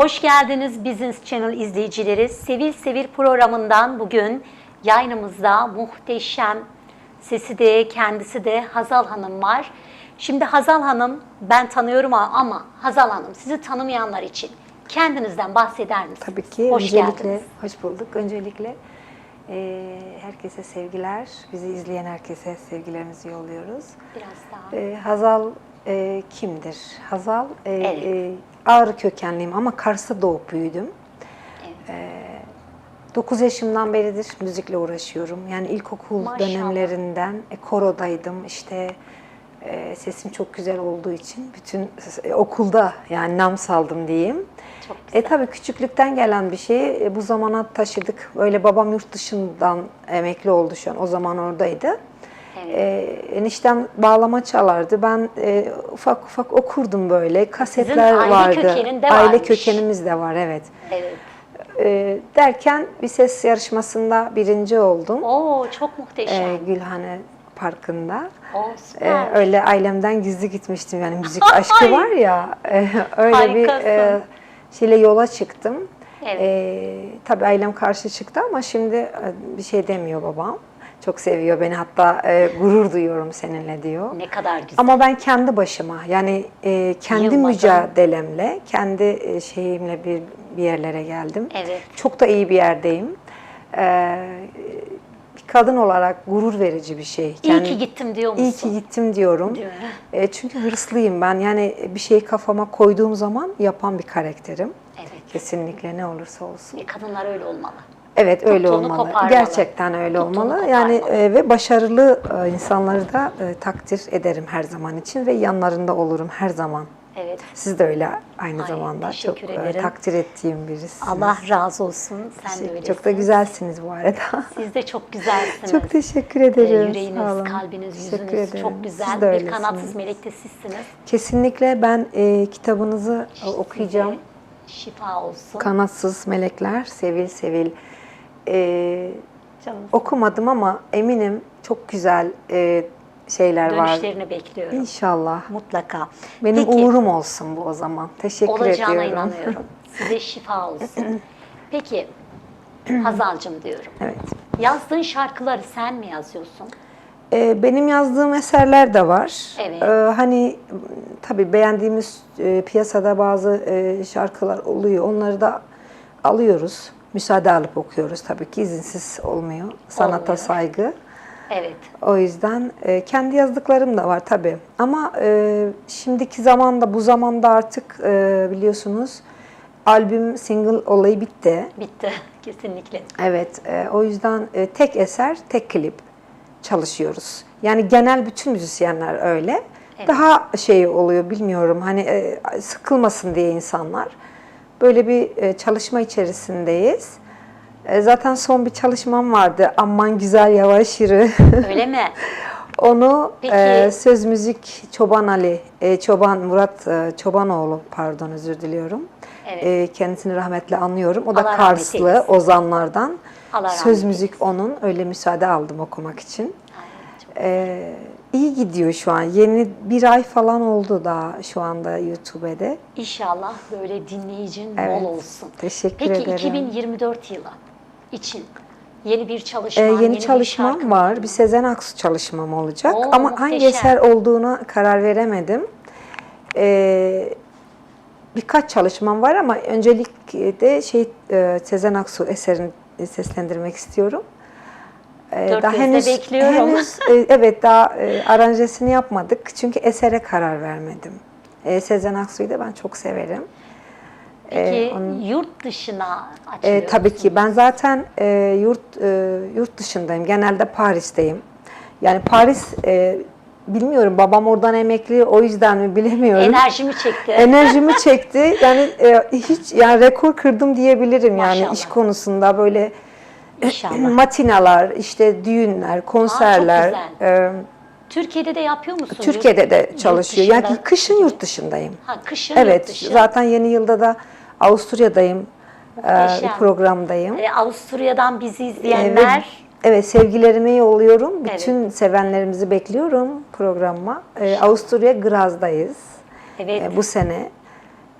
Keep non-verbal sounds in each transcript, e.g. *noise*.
Hoş geldiniz Business Channel izleyicileri. Sevil Sevil programından bugün yayınımızda muhteşem sesi de kendisi de Hazal Hanım var. Şimdi Hazal Hanım ben tanıyorum ama Hazal Hanım sizi tanımayanlar için kendinizden bahseder misiniz? Tabii ki. Hoş Öncelikle geldiniz. hoş bulduk. Öncelikle e, herkese sevgiler. Bizi izleyen herkese sevgilerimizi yolluyoruz. Biraz daha. E, Hazal e, kimdir? Hazal e, Evet. e, Ağrı kökenliyim ama Kars'ta doğup büyüdüm. Evet. 9 yaşımdan beridir müzikle uğraşıyorum. Yani ilkokul Maşallah. dönemlerinden e, korodaydım. İşte e, sesim çok güzel olduğu için bütün e, okulda yani nam saldım diyeyim. Çok güzel. E tabii küçüklükten gelen bir şeyi e, bu zamana taşıdık. Öyle babam yurt dışından emekli oldu şu an. O zaman oradaydı. Evet. E, eniştem bağlama çalardı. Ben e, ufak ufak okurdum böyle. Kasetler aile vardı. Aile varmış. kökenimiz de var evet. Evet. E, derken bir ses yarışmasında birinci oldum. Oo çok muhteşem. E, Gülhane Parkı'nda. Oo E, öyle ailemden gizli gitmiştim yani müzik *laughs* aşkı var ya e, öyle bir e, Harikasın. şeyle yola çıktım. Evet. E, tabii ailem karşı çıktı ama şimdi e, bir şey demiyor babam. Çok seviyor beni hatta e, gurur duyuyorum seninle diyor. ne kadar güzel. Ama ben kendi başıma yani e, kendi Yılmadan. mücadelemle, kendi e, şeyimle bir, bir yerlere geldim. Evet. Çok da iyi bir yerdeyim. E, bir kadın olarak gurur verici bir şey. İyi ki gittim diyor musun? İyi ki gittim diyorum. E, çünkü hırslıyım ben. Yani bir şeyi kafama koyduğum zaman yapan bir karakterim. Evet. Kesinlikle ne olursa olsun. E, kadınlar öyle olmalı. Evet öyle olmalı. Gerçekten öyle Tuttuğunu olmalı. Yani koparmalı. e, ve başarılı e, insanları da e, takdir ederim her zaman için ve yanlarında olurum her zaman. Evet. Siz de öyle aynı Ay, zamanda çok teşekkür e, ederim. takdir ettiğim birisiniz. Allah razı olsun. Sen de öylesin. çok da güzelsiniz bu arada. *laughs* Siz de çok güzelsiniz. çok teşekkür ederim. Yüreğiniz, Sağ olun. kalbiniz, Teşekkür yüzünüz ederim. çok Siz güzel. de Bir kanatsız melek de sizsiniz. Kesinlikle ben e, kitabınızı e, okuyacağım. Size şifa olsun. Kanatsız Melekler, Sevil Sevil. E, Canım. okumadım ama eminim çok güzel e, şeyler var. Dönüşlerini bekliyorum. İnşallah. Mutlaka. Benim Peki, uğurum olsun bu o zaman. Teşekkür olacağına ediyorum. inanıyorum. Size şifa olsun. *clears throat* Peki Hazal'cığım diyorum. Evet. Yazdığın şarkıları sen mi yazıyorsun? Ee, benim yazdığım eserler de var. Evet. Ee, hani tabii beğendiğimiz e, piyasada bazı e, şarkılar oluyor. Onları da alıyoruz. Müsaade alıp okuyoruz tabii ki izinsiz olmuyor. Sanata Olmuyor. saygı. Evet. O yüzden e, kendi yazdıklarım da var tabii. Ama e, şimdiki zamanda, bu zamanda artık e, biliyorsunuz albüm, single olayı bitti. Bitti. *laughs* Kesinlikle. Evet, e, o yüzden e, tek eser, tek klip çalışıyoruz. Yani genel bütün müzisyenler öyle. Evet. Daha şey oluyor bilmiyorum hani e, sıkılmasın diye insanlar. Böyle bir e, çalışma içerisindeyiz. E, zaten son bir çalışmam vardı. Aman güzel yavaş yürü. *laughs* Öyle mi? Onu Peki. e, söz müzik Çoban Ali, e, Çoban Murat e, Çobanoğlu pardon özür diliyorum. Evet. E, kendisini rahmetle anıyorum. O da Allah Karslı. Ozanlardan. Allah söz müzik onun. Öyle müsaade aldım okumak için. Ay, çok- E, iyi gidiyor şu an. Yeni bir ay falan oldu daha şu anda YouTube'de. İnşallah böyle dinleyicin Evet. bol olsun. Teşekkür Peki ederim. 2024 yılı için yeni bir çalışma, yeni, bir çalışmam şarkı var. Bir Sezen Aksu çalışmam olacak. Oo, Ama hangi muhteşem. eser olduğuna karar veremedim. E, birkaç çalışmam var ama öncelikle şey e, Sezen Aksu eserini seslendirmek istiyorum. E, Dört gözle bekliyorum. henüz, e, evet daha e, aranjesini yapmadık. Çünkü esere karar vermedim. E, Sezen Aksu'yu da ben çok severim. Peki E, onun- yurt dışına e, açılıyor tabii ki ben zaten e, yurt e, yurt dışındayım. Genelde Paris'teyim. Yani Paris e, bilmiyorum babam oradan emekli o yüzden mi bilemiyorum. Enerjimi çekti. Enerjimi *laughs* çekti. Yani e, hiç yani rekor kırdım diyebilirim yani Maşallah. iş konusunda böyle İnşallah. matinalar, işte düğünler, konserler. güzel. e, Türkiye'de de yapıyor musun? Türkiye'de Yurt- de yurt çalışıyor. dışında- Yani kışın yurt dışındayım. Ha, kışın Evet, yurt dışı. zaten yeni yılda da Avusturya'dayım. e, Muhteşem. bir programdayım. Ee, Avusturya'dan bizi Ee, izleyenler ve- evet sevgilerimi yolluyorum. Evet. Bütün sevenlerimizi bekliyorum programıma. Ee, Avusturya Graz'dayız evet e, bu sene.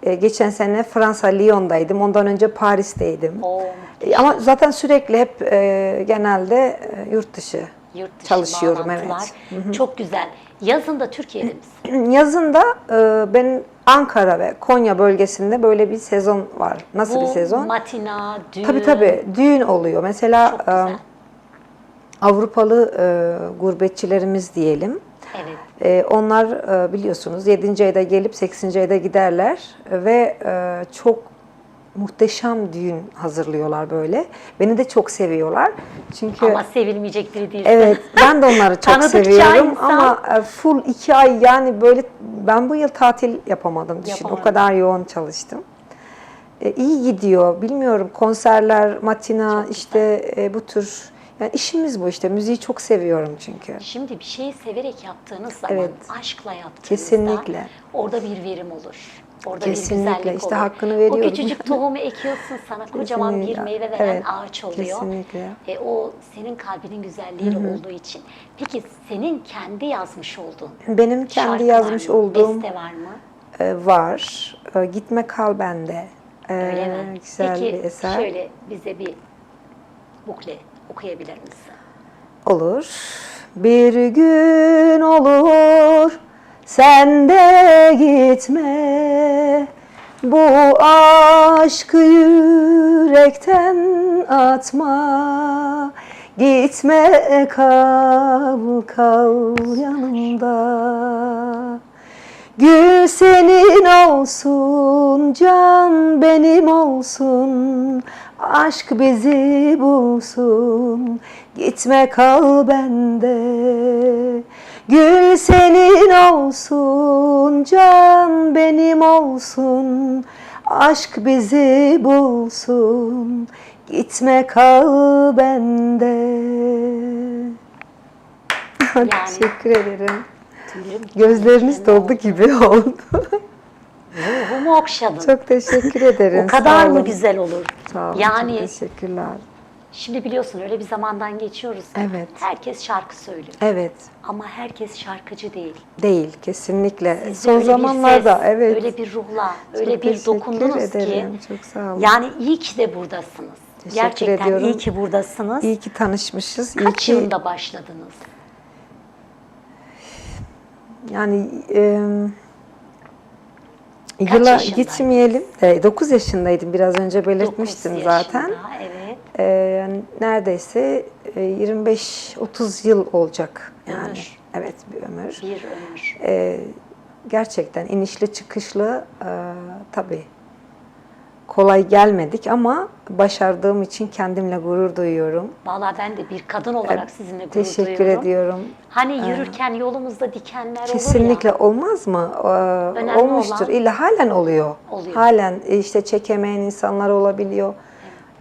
E, geçen sene Fransa Lyon'daydım. Ondan önce Paris'teydim. O E, ama zaten sürekli hep e, genelde e, yurt dışı yurt dışı çalışıyorum. Evet. Çok güzel. Yazın da Türkiye'de misin? *clears throat* Yazında e, ben Ankara ve Konya bölgesinde böyle bir sezon var. Nasıl Bu bir sezon? matina, düğün. Tabii tabii düğün oluyor. Mesela Çok e. Avrupalı e, gurbetçilerimiz diyelim. Evet. E, onlar e, biliyorsunuz 7. ayda gelip 8. ayda giderler ve e, çok muhteşem düğün hazırlıyorlar böyle. Beni de çok seviyorlar. Çünkü Ama sevilmeyecek biri değilsin. Evet, ben de onları *laughs* çok Tanıdıkça seviyorum insan- ama e, full iki ay yani böyle ben bu yıl tatil yapamadım düşün. Yapamadın. O kadar yoğun çalıştım. E, iyi gidiyor. Bilmiyorum konserler, matina işte e, bu tür yani işimiz bu işte. Müziği çok seviyorum çünkü. Şimdi bir şeyi severek yaptığınız zaman, Evet. aşkla yaptığınızda Kesinlikle. orada bir verim olur. Orada Kesinlikle. bir güzellik İşte olur. hakkını veriyorum. O küçücük *laughs* tohumu ekiyorsun sana kocaman bir Kesinlikle. meyve veren Evet, ağaç oluyor. kesinlikle. E, o senin kalbinin güzelliğiyle olduğu için. Peki senin kendi yazmış olduğun Benim kendi yazmış mı? olduğum Beste var mı? e, var. E, Gitme kal bende. E, Öyle mi? Güzel Peki bir eser. şöyle bize bir bukle okuyabilir misin? Olur. Bir gün olur sen de gitme bu aşkı yürekten atma gitme kal kal yanımda Gül senin olsun, can benim olsun, aşk bizi bulsun, gitme kal bende. Gül senin olsun, can benim olsun, aşk bizi bulsun, gitme kal bende. *laughs* Teşekkür ederim. Tüylerim Gözleriniz doldu gibi oldu. Ruhumu okşadın. Çok teşekkür ederim. o kadar mı güzel olur? Sağ olun. yani Çok teşekkürler. şimdi biliyorsun öyle bir zamandan geçiyoruz. ki Evet. Herkes şarkı söylüyor. Evet. Ama herkes şarkıcı değil. Değil kesinlikle. Sizde Son zamanlarda ses, evet. öyle bir ruhla, Çok öyle bir dokundunuz ki. ederim. Çok sağ olun. Yani iyi ki de buradasınız. Teşekkür Gerçekten ediyorum. iyi ki buradasınız. İyi ki tanışmışız. İyi Kaç ki yılında başladınız? yani e, Kaç yıla gitmeyelim. E, 9 yaşındaydım biraz önce belirtmiştim Dokuz zaten. yaşında, Evet. E, yani neredeyse e, 25-30 yıl olacak yani. Ömür. Evet bir ömür. Bir ömür. Ee, gerçekten inişli çıkışlı e, tabii kolay gelmedik ama başardığım için kendimle gurur duyuyorum. Vallahi ben de bir kadın olarak sizinle gurur Teşekkür duyuyorum. ediyorum. Hani yürürken yolumuzda dikenler Kesinlikle olur ya. olmaz mı? Ee, Önemli olmuştur. olan- İlla halen oluyor. Oluyor. Halen e, işte çekemeyen insanlar olabiliyor.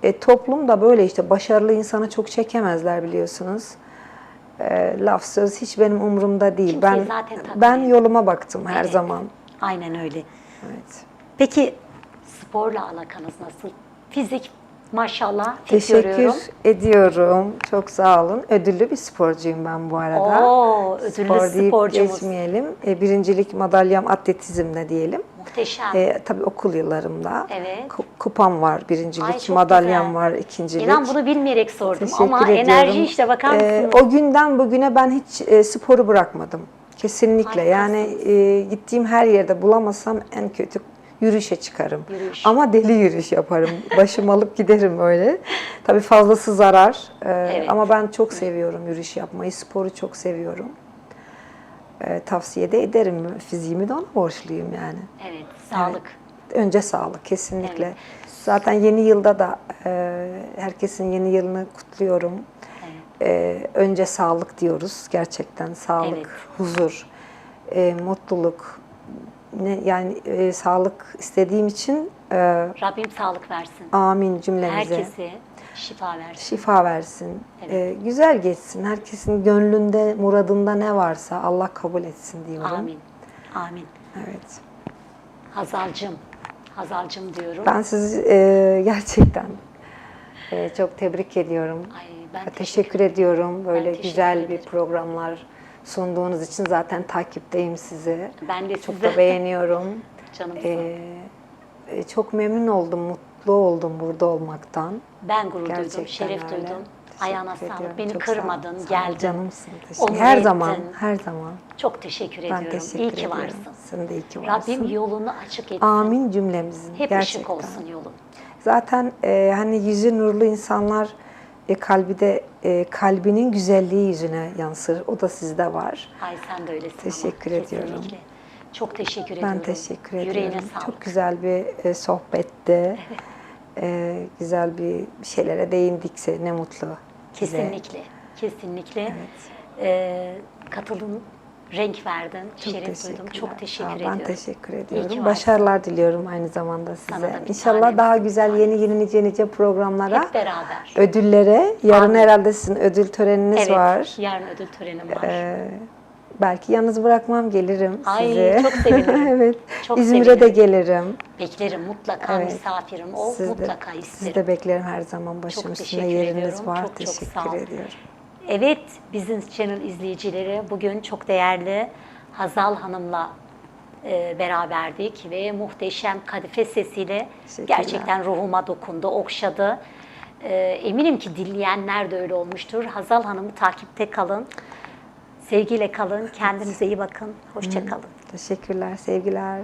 E, toplum da böyle işte başarılı insanı çok çekemezler biliyorsunuz. E, laf söz hiç benim umurumda değil. Kimseyi ben ben yoluma baktım her Evet. zaman. Aynen öyle. Evet. Peki sporla alakanız nasıl? Fizik maşallah fit görüyorum. Teşekkür ediyorum. Çok sağ olun. Ödüllü bir sporcuyum ben bu arada. Oo, ödüllü Spor deyip sporcumuz. geçmeyelim. E, birincilik madalyam atletizmde diyelim. Muhteşem. E, tabii okul yıllarımda. Evet. Ku- Kupam var, Ay, birincilik, çok madalyam güzel. var, ikincilik. İnan bunu bilmeyerek sordum Teşekkür ama ediyorum. enerji işte bakar E, mısınız? o günden bugüne ben hiç e, sporu bırakmadım. Kesinlikle. Yani Harikasınız. e, gittiğim her yerde bulamasam en kötü yürüyüşe çıkarım. Yürüyüş. Ama deli yürüyüş yaparım. Başımı *laughs* alıp giderim öyle. Tabii fazlası zarar. E, Evet. Ama ben çok seviyorum yürüyüş yapmayı. Sporu çok seviyorum. E, tavsiye de ederim. Fiziğimi de ona borçluyum yani. Evet, sağlık. Önce sağlık kesinlikle. Evet. Zaten yeni yılda da e, herkesin yeni yılını kutluyorum. Evet. E, önce sağlık diyoruz gerçekten sağlık, Evet. huzur, e, mutluluk. Ne, yani e, sağlık istediğim için e, Rabbim sağlık versin. amin cümlemize. Herkese şifa versin. Şifa versin. Evet. E, güzel geçsin. Herkesin gönlünde, muradında ne varsa Allah kabul etsin diyorum. Amin. Amin. Evet. Hazalcım. Hazalcım diyorum. Ben sizi e, gerçekten e, çok tebrik ediyorum. Ay, ben teşekkür, teşekkür ediyorum. Böyle teşekkür güzel bir ederim. programlar sunduğunuz için zaten takipteyim sizi. Ben de Çok size. da beğeniyorum. *laughs* Canım E, e, çok memnun oldum, mutlu oldum burada olmaktan. Ben gurur Gerçekten duydum, şeref öyle. duydum. Teşekkür Ayağına ediyorum. sağlık. Beni Çok kırmadın, Sağ geldin. Canımsın. Teşekkür. Her zaman, ettin. her zaman. Çok teşekkür Ben ediyorum. teşekkür İyi ki ediyorum. varsın. Sen de iyi ki varsın. Rabbim yolunu açık etsin. Amin cümlemizin. Hep Gerçekten. ışık olsun yolun. Zaten e, hani yüzü nurlu insanlar e, kalbi de e, kalbinin güzelliği yüzüne yansır. O da sizde var. Ay sen de öylesin Teşekkür ama. ediyorum. Kesinlikle. Çok teşekkür ediyorum. Ben teşekkür ediyorum. Yüreğine sağlık. Çok güzel bir e, sohbetti. E, güzel bir şeylere değindikse ne mutlu. Kesinlikle. Kesinlikle. Ee, katıldın, renk verdin, Çok şeref duydum. Çok Sağ teşekkür ol, ediyorum. Ben teşekkür ediyorum. Başarılar diliyorum aynı zamanda size. İnşallah tanem, daha güzel yeni yeni nice nice programlara, Hep beraber. ödüllere. Yarın Amin. herhalde sizin ödül töreniniz evet, var. yarın ödül törenim var. Ee, belki yalnız bırakmam gelirim Ay, sizi. çok sevinirim. *laughs* evet. Çok İzmir'e de gelirim. Beklerim mutlaka Evet. misafirim ol, Siz de- mutlaka Sizi isterim. de beklerim her zaman başım Çok üstünde yeriniz ediyorum. var. Çok çok teşekkür sağ ol. ediyorum. Evet, Business Channel izleyicileri bugün çok değerli Hazal Hanım'la e, beraberdik ve muhteşem kadife sesiyle gerçekten ruhuma dokundu, okşadı. E, eminim ki dinleyenler de öyle olmuştur. Hazal Hanım'ı takipte kalın, sevgiyle kalın, kendinize iyi bakın, hoşça kalın. Teşekkürler, sevgiler.